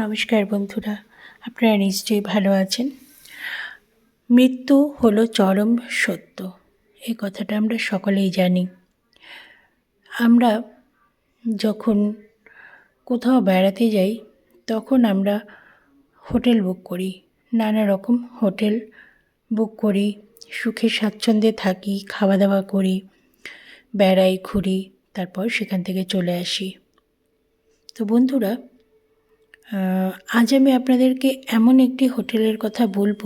নমস্কার বন্ধুরা, আপনারা নিশ্চয়ই ভালো আছেন। মৃত্যু হলো চরম সত্য, এই কথাটা আমরা সকলেই জানি। আমরা যখন কোথাও বেড়াতে যাই, তখন আমরা হোটেল বুক করি, নানা রকম হোটেল বুক করি, সুখে স্বাচ্ছন্দ্যে থাকি খাওয়া দাওয়া করি, বেড়াই ঘুরি, তারপর সেখান থেকে চলে আসি। তো বন্ধুরা আজ আমি আপনাদেরকে এমন একটি হোটেলের কথা বলব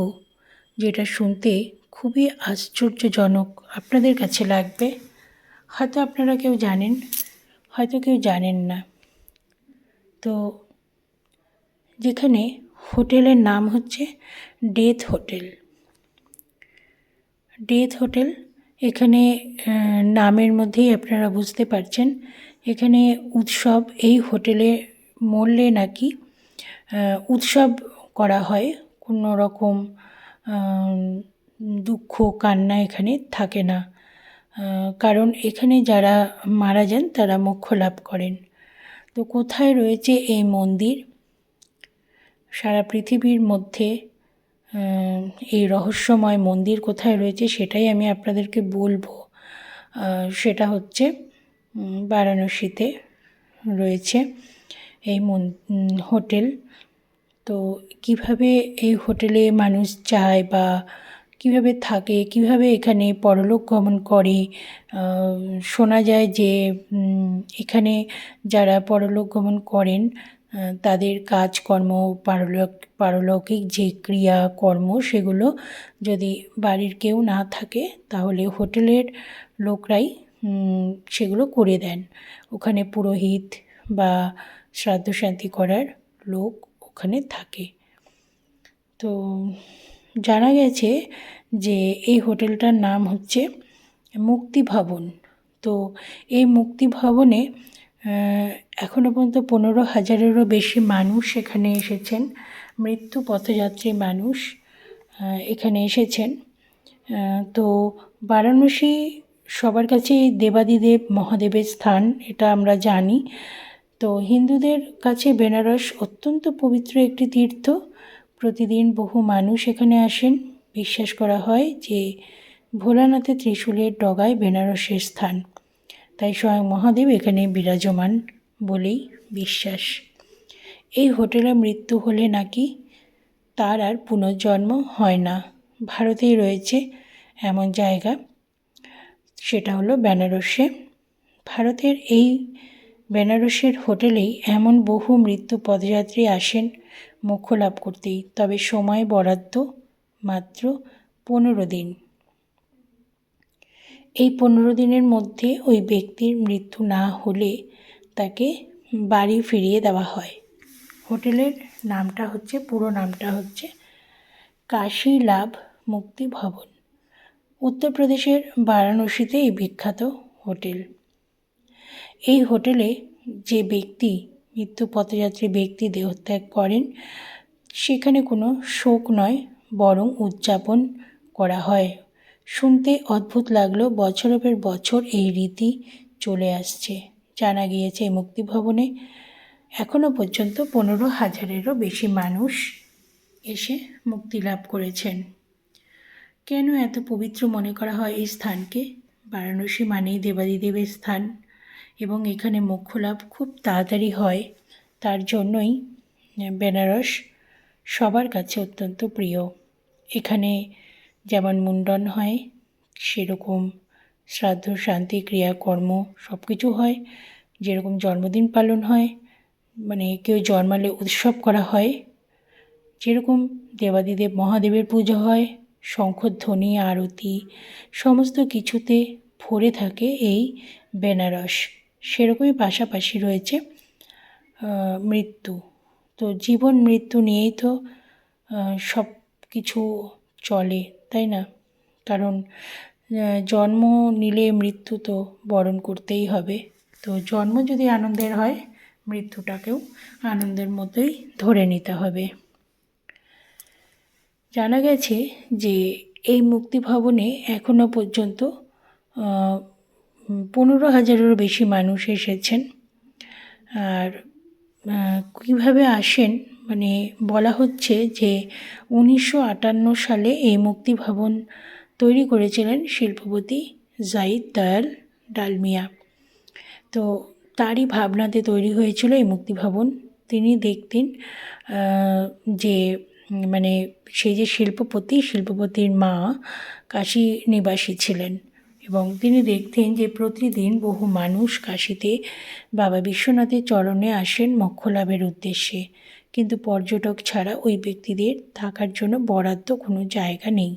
যেটা শুনতে খুবই আশ্চর্যজনক আপনাদের কাছে লাগবে। হয়তো আপনারা কেউ জানেন, হয়তো কেউ জানেন না। তো যেখানে হোটেলের নাম হচ্ছে ডেথ হোটেল। ডেথ হোটেল এখানে নামের মধ্যেই আপনারা বুঝতে পারছেন, এখানে উৎসব এই হোটেলে মরলে নাকি উৎসব করা হয়। কোনো রকম দুঃখ, কান্না এখানে থাকে না। কারণ এখানে যারা মারা যান, তারা মোক্ষ লাভ করেন। তো কোথায় রয়েছে এই মন্দির? সারা পৃথিবীর মধ্যে এই রহস্যময় মন্দির কোথায় রয়েছে সেটাই আমি আপনাদেরকে বলব। সেটা হচ্ছে বারাণসীতে রয়েছে এই হোটেল। তো কীভাবে এই হোটেলে মানুষ যায় বা কীভাবে থাকে, কীভাবে এখানে পরলোক গমন করে? শোনা যায় যে এখানে যারা পরলোক গমন করেন তাদের কাজকর্ম, পারলৌক, পারলৌকিক যে ক্রিয়া কর্ম, সেগুলো যদি বাড়ির কেউ না থাকে, তাহলে হোটেলের লোকরাই সেগুলো করে দেন। ওখানে পুরোহিত বা শ্রাদ্ধ শান্তি করার লোক ওখানে থাকে। তো জানা গেছে যে এই হোটেলটার নাম হচ্ছে মুক্তি ভবন। তো এই মুক্তি ভবনে এখনও পর্যন্ত পনেরো হাজারেরও বেশি মানুষ এখানে এসেছেন। মৃত্যু পথযাত্রী মানুষ এখানে এসেছেন। তো বারাণসী সবার কাছেই দেবাদিদেব মহাদেবের স্থান, এটা আমরা জানি। তো হিন্দুদের কাছে বেনারস অত্যন্ত পবিত্র একটি তীর্থ। প্রতিদিন বহু মানুষ এখানে আসেন। বিশ্বাস করা হয় যে ভোলানাথের ত্রিশূলের ডগায় বেনারসের স্থান। তাই স্বয়ং মহাদেব এখানে বিরাজমান বলেই বিশ্বাস। এই হোটেলে মৃত্যু হলে নাকি তার আর পুনর্জন্ম হয় না। ভারতেই রয়েছে এমন জায়গা। সেটা হলো বেনারসে। ভারতের এই বেনারসের হোটেলেই এমন বহু মৃত্যু পদযাত্রী আসেন মোক্ষ লাভ করতেই, তবে সময় বরাদ্দ মাত্র পনেরো দিন। এই পনেরো দিনের মধ্যে ওই ব্যক্তির মৃত্যু না হলে তাকে বাড়ি ফিরিয়ে দেওয়া হয়। হোটেলের নামটা হচ্ছে, পুরো নামটা হচ্ছে কাশী লাভ মুক্তি ভবন। উত্তরপ্রদেশের বারাণসীতে এই বিখ্যাত হোটেল। এই হোটেলে যে ব্যক্তি মৃত্যু পথযাত্রী ব্যক্তি দেহত্যাগ করেন, সেখানে কোনো শোক নয়, বরং উদযাপন করা হয়। শুনতে অদ্ভুত লাগল, বছরের পর বছর এই রীতি চলে আসছে। জানা গিয়েছে, এই মুক্তিভবনে এখনও পর্যন্ত পনেরো হাজারেরও বেশি মানুষ এসে মুক্তি লাভ করেছেন। কেন এত পবিত্র মনে করা হয় এই স্থানকে? বারাণসী মানেই দেবাদিদেবের স্থান। এবং এখানে মোক্ষ লাভ খুব তাড়াতাড়ি হয়। তার জন্যই বেনারস সবার কাছে অত্যন্ত প্রিয়। এখানে যেমন মুন্ডন হয়, সেরকম শ্রাদ্ধ, শান্তি ক্রিয়াকর্ম সব কিছু হয়। যেরকম জন্মদিন পালন হয় মানে কেউ জন্মালে উৎসব করা হয়। যেরকম দেবাদিদেব মহাদেবের পুজো হয় শঙ্খধ্বনি আরতি, সমস্ত কিছুতে ভরে থাকে এই বেনারস। সেরকমই পাশাপাশি রয়েছে মৃত্যু। তো জীবন মৃত্যু নিয়েই তো সব কিছু চলে, তাই না? কারণ জন্ম নিলে মৃত্যু তো বরণ করতেই হবে। তো জন্ম যদি আনন্দের হয়, মৃত্যুটাকেও আনন্দের মতোই ধরে নিতে হবে। জানা গেছে যে, এই মুক্তি ভবনে এখনও পর্যন্ত পনেরো হাজারেরও বেশি মানুষ এসেছেন। আর কীভাবে আসেন? মানে বলা হচ্ছে যে উনিশশো আটান্ন সালে এই মুক্তিভবন তৈরি করেছিলেন শিল্পপতি জাইদ দয়াল ডালমিয়া। তো তারই ভাবনাতে তৈরি হয়েছিল এই মুক্তিভবন। তিনি দেখতেন যে মানে সেই যে শিল্পপতি, শিল্পপতির মা কাশী নিবাসী ছিলেন। এবং তিনি দেখতেন যে প্রতিদিন বহু মানুষ কাশিতে বাবা বিশ্বনাথের চরণে আসেন লাভের উদ্দেশ্যে। কিন্তু পর্যটক ছাড়া ওই ব্যক্তিদের থাকার জন্য বরাদ্দ কোনো জায়গা নেই।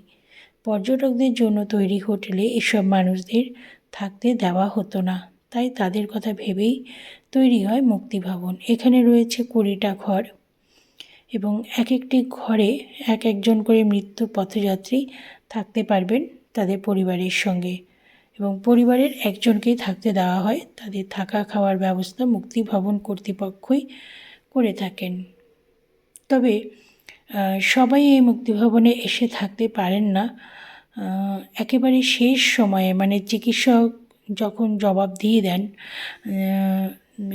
পর্যটকদের জন্য তৈরি হোটেলে এসব মানুষদের থাকতে দেওয়া হতো না। তাই তাদের কথা ভেবেই তৈরি হয় মুক্তিভবন। এখানে রয়েছে কুড়িটা ঘর এবং এক একটি ঘরে এক একজন করে মৃত্যু পথযাত্রী থাকতে পারবেন তাদের পরিবারের সঙ্গে। এবং পরিবারের একজনকেই থাকতে দেওয়া হয়। তাদের থাকা খাওয়ার ব্যবস্থা মুক্তিভবন কর্তৃপক্ষই করে থাকেন। তবে সবাই এই মুক্তিভবনে এসে থাকতে পারেন না। একেবারে শেষ সময়ে মানে চিকিৎসক যখন জবাব দিয়ে দেন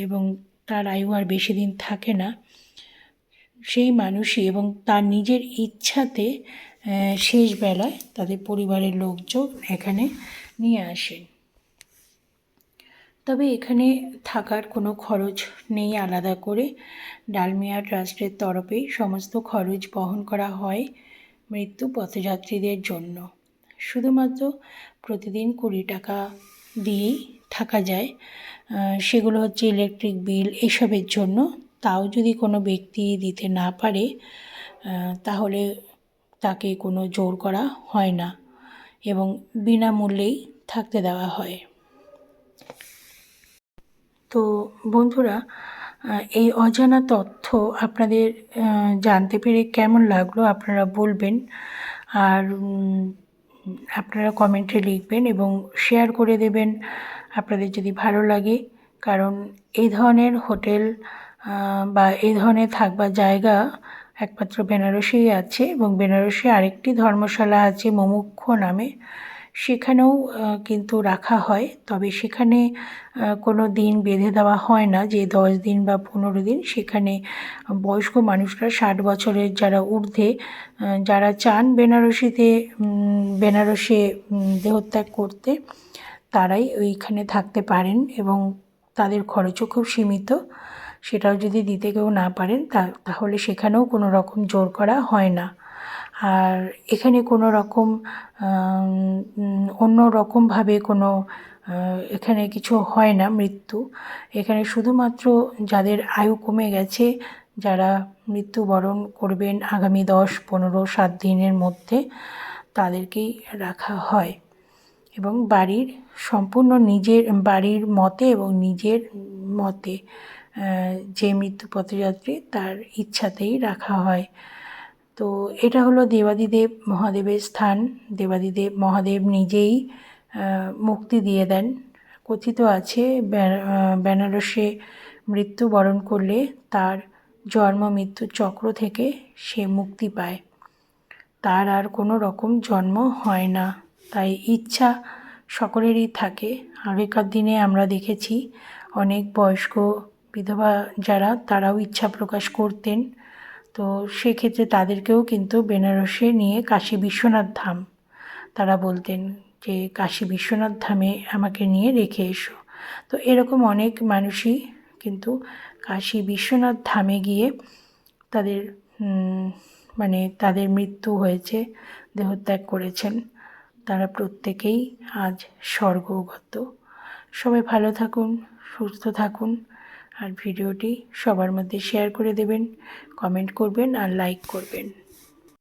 এবং তার আয়ু আর বেশি দিন থাকে না, সেই মানুষই এবং তার নিজের ইচ্ছাতে শেষ বেলায় তাদের পরিবারের লোকজন এখানে নিয়ে আসেন। তবে এখানে থাকার কোনো খরচ নেই আলাদা করে। ডালমিয়া ট্রাস্টের তরফেই সমস্ত খরচ বহন করা হয় মৃত্যু পথযাত্রীদের জন্য। শুধুমাত্র প্রতিদিন কুড়ি টাকা দিয়েই থাকা যায়। সেগুলো হচ্ছে ইলেকট্রিক বিল এসবের জন্য। তাও যদি কোনো ব্যক্তি দিতে না পারে তাহলে তাকে কোনো জোর করা হয় না। এবং বিনামূল্যেই থাকতে দেওয়া হয়। তো বন্ধুরা এই অজানা তথ্য আপনাদের জানতে পেরে কেমন লাগল আপনারা বলবেন। আর আপনারা কমেন্টে লিখবেন এবং শেয়ার করে দেবেন আপনাদের যদি ভালো লাগে। কারণ এই ধরনের হোটেল বা এই ধরনের থাকবার জায়গা একমাত্র বেনারসেই আছে এবং বেনারসে আরেকটি ধর্মশালা আছে মমুক্ষ নামে। সেখানেও কিন্তু রাখা হয়। তবে সেখানে কোনো দিন বেঁধে দেওয়া হয় না যে দশ দিন বা পনেরো দিন। সেখানে বয়স্ক মানুষরা ষাট বছরের যারা ঊর্ধ্বে যারা চান বেনারসিতে বেনারসে দেহত্যাগ করতে, তারাই ওইখানে থাকতে পারেন এবং তাদের খরচও খুব সীমিত। সেটাও যদি দিতে কেউ না পারেন, তা, তাহলে সেখানেও কোনো রকম জোর করা হয় না। আর এখানে কোনো রকম অন্য রকমভাবে কোনো এখানে কিছু হয় না মৃত্যু। এখানে শুধুমাত্র যাদের আয়ু কমে গেছে, যারা মৃত্যুবরণ করবেন আগামী দশ, পনেরো, সাত দিনের মধ্যে, তাদেরকেই রাখা হয়। এবং বাড়ির সম্পূর্ণ নিজের, বাড়ির মতে এবং নিজের মতে যে মৃত্যু পথযাত্রী তার ইচ্ছাতেই রাখা হয়। তো এটা হলো দেবাদিদেব মহাদেবের স্থান। দেবাদিদেব মহাদেব নিজেই মুক্তি দিয়ে দেন। কথিত আছে বেনারসে মৃত্যুবরণ করলে তার জন্ম মৃত্যু চক্র থেকে সে মুক্তি পায়। তার আর কোনো রকম জন্ম হয় না। তাই ইচ্ছা সকলেরই থাকে। আগেকার দিনে আমরা দেখেছি, অনেক বয়স্ক বিধবা যারা, তারাও ইচ্ছা প্রকাশ করতেন। তো সেক্ষেত্রে তাদেরকেও কিন্তু বেনারসে নিয়ে কাশী বিশ্বনাথ ধাম তারা বলতেন যে, কাশী বিশ্বনাথ ধামে আমাকে নিয়ে রেখে এসো। তো এরকম অনেক মানুষই কিন্তু কাশী বিশ্বনাথ ধামে গিয়ে তাদের মানে তাদের মৃত্যু হয়েছে, দেহত্যাগ করেছেন। তারা প্রত্যেকেই আজ স্বর্গগত। সবাই ভালো থাকুন, সুস্থ থাকুন। আর ভিডিওটি সবার মধ্যে শেয়ার করে দেবেন কমেন্ট করবেন আর লাইক করবেন।